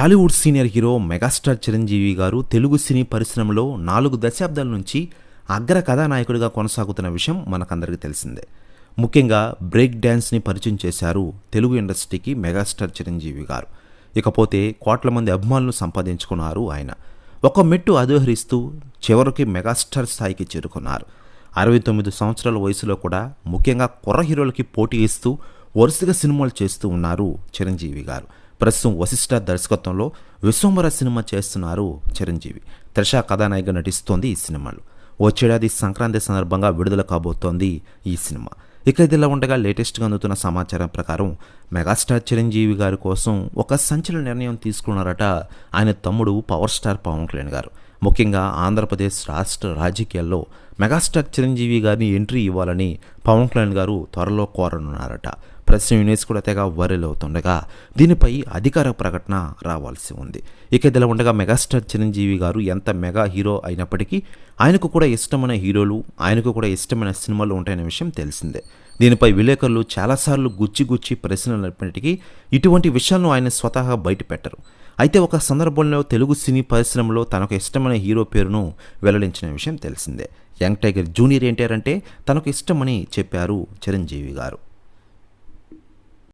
Tollywood senior hero megastar Chiranjeevi garu Telugu సినీ పరిశ్రమలో నాలుగు దశాబ్దాల నుంచి అగ్ర కథానాయకుడిగా కొనసాగుతున్న విషయం మనకందరికీ తెలిసిందే. ముఖ్యంగా బ్రేక్ డ్యాన్స్ని పరిచయం చేశారు తెలుగు ఇండస్ట్రీకి మెగాస్టార్ చిరంజీవి గారు. ఇకపోతే కోట్ల మంది అభిమానులు సంపాదించుకున్నారు ఆయన. ఒక మెట్టు అధోహరిస్తూ చివరికి మెగాస్టార్ స్థాయికి చేరుకున్నారు. అరవై తొమ్మిది సంవత్సరాల వయసులో కూడా ముఖ్యంగా కుర్ర హీరోలకి పోటీ ఇస్తూ వరుసగా సినిమాలు చేస్తూ ఉన్నారు చిరంజీవి గారు. ప్రస్తుతం వశిష్ఠ దర్శకత్వంలో విశ్వంబర సినిమా చేస్తున్నారు చిరంజీవి. త్రిష కథానాయిగా నటిస్తోంది ఈ సినిమాలో. వచ్చేడాది సంక్రాంతి సందర్భంగా విడుదల కాబోతోంది ఈ సినిమా. ఇక ఇదిలా ఉండగా లేటెస్ట్గా అందుతున్న సమాచారం ప్రకారం మెగాస్టార్ చిరంజీవి గారి కోసం ఒక సంచలన నిర్ణయం తీసుకున్నారట ఆయన తమ్ముడు పవర్ స్టార్ పవన్ కళ్యాణ్ గారు. ముఖ్యంగా ఆంధ్రప్రదేశ్ రాష్ట్ర రాజకీయాల్లో మెగాస్టార్ చిరంజీవి గారిని ఎంట్రీ ఇవ్వాలని పవన్ కళ్యాణ్ గారు త్వరలో కోరనున్నారట. ప్రస్తుతం న్యూస్ కూడా తెగ వైరల్ అవుతుండగా దీనిపై అధికార ప్రకటన రావాల్సి ఉంది. ఇక ఇదిలా ఉండగా మెగాస్టార్ చిరంజీవి గారు ఎంత మెగా హీరో అయినప్పటికీ ఆయనకు కూడా ఇష్టమైన హీరోలు ఆయనకు కూడా ఇష్టమైన సినిమాలు ఉంటాయనే విషయం తెలిసిందే. దీనిపై విలేకరులు చాలాసార్లు గుచ్చి గుచ్చి ప్రశ్నలు నడిపినప్పటికీ ఇటువంటి విషయాలను ఆయన స్వతహా బయట పెట్టరు అయితే ఒక సందర్భంలో తెలుగు సినీ పరిశ్రమలో తనకు ఇష్టమైన హీరో పేరును వెల్లడించిన విషయం తెలిసిందే. యంగ్ టైగర్ జూనియర్ ఎన్టీఆర్ అంటే తనకు ఇష్టమని చెప్పారు చిరంజీవి గారు.